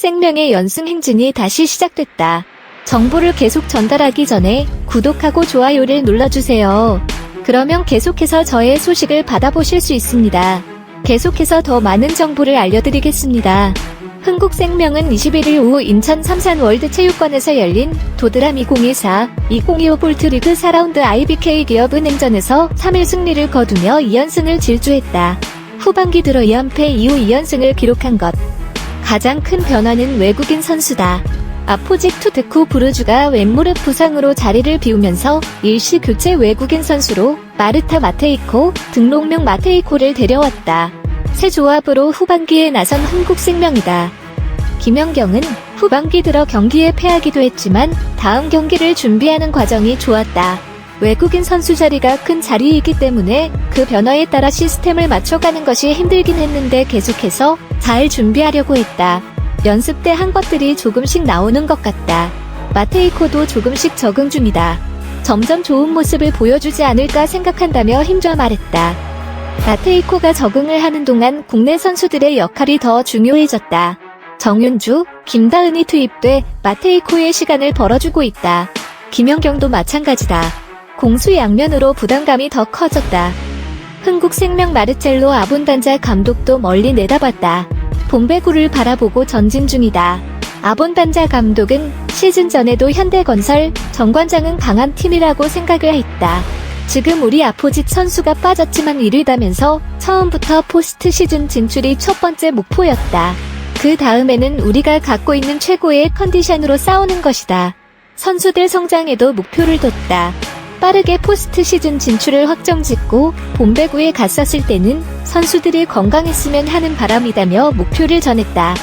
흥국생명의 연승 행진이 다시 시작됐다. 정보를 계속 전달하기 전에 구독하고 좋아요를 눌러주세요. 그러면 계속해서 저의 소식을 받아보실 수 있습니다. 계속해서 더 많은 정보를 알려드리겠습니다. 흥국생명은 21일 오후 인천 삼산 월드체육관에서 열린 도드람 2024, 2025 볼트리그 4라운드 IBK 기업은행전에서 3일 승리를 거두며 2연승을 질주했다. 후반기 들어 2연패 이후 2연승을 기록한 것. 가장 큰 변화는 외국인 선수다. 아포직2 데쿠 부르주가 왼무릎 부상으로 자리를 비우면서 일시 교체 외국인 선수로 마르타 마테이코, 등록명 마테이코를 데려왔다. 새 조합으로 후반기에 나선 한국 생명이다. 김연경은 후반기 들어 경기에 패하기도 했지만 다음 경기를 준비하는 과정이 좋았다. 외국인 선수 자리가 큰 자리이기 때문에 그 변화에 따라 시스템을 맞춰가는 것이 힘들긴 했는데 계속해서 잘 준비하려고 했다. 연습 때 한 것들이 조금씩 나오는 것 같다. 마테이코도 조금씩 적응 중이다. 점점 좋은 모습을 보여주지 않을까 생각한다며 힘줘 말했다. 마테이코가 적응을 하는 동안 국내 선수들의 역할이 더 중요해졌다. 정윤주, 김다은이 투입돼 마테이코의 시간을 벌어주고 있다. 김연경도 마찬가지다. 공수 양면으로 부담감이 더 커졌다. 흥국 생명 마르첼로 아본단자 감독도 멀리 내다봤다. 본배구를 바라보고 전진 중이다. 아본단자 감독은 시즌 전에도 현대건설, 정관장은 강한 팀이라고 생각을 했다. 지금 우리 아포짓 선수가 빠졌지만 이르다면서 처음부터 포스트 시즌 진출이 첫 번째 목표였다. 그 다음에는 우리가 갖고 있는 최고의 컨디션으로 싸우는 것이다. 선수들 성장에도 목표를 뒀다. 빠르게 포스트 시즌 진출을 확정 짓고 본배구에 갔었을 때는 선수들이 건강했으면 하는 바람이다며 목표를 전했다.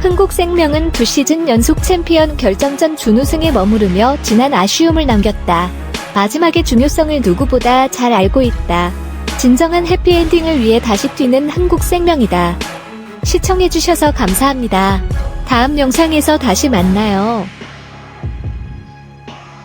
흥국생명은 두 시즌 연속 챔피언 결정전 준우승에 머무르며 지난 아쉬움을 남겼다. 마지막의 중요성을 누구보다 잘 알고 있다. 진정한 해피엔딩을 위해 다시 뛰는 한국생명이다. 시청해주셔서 감사합니다. 다음 영상에서 다시 만나요.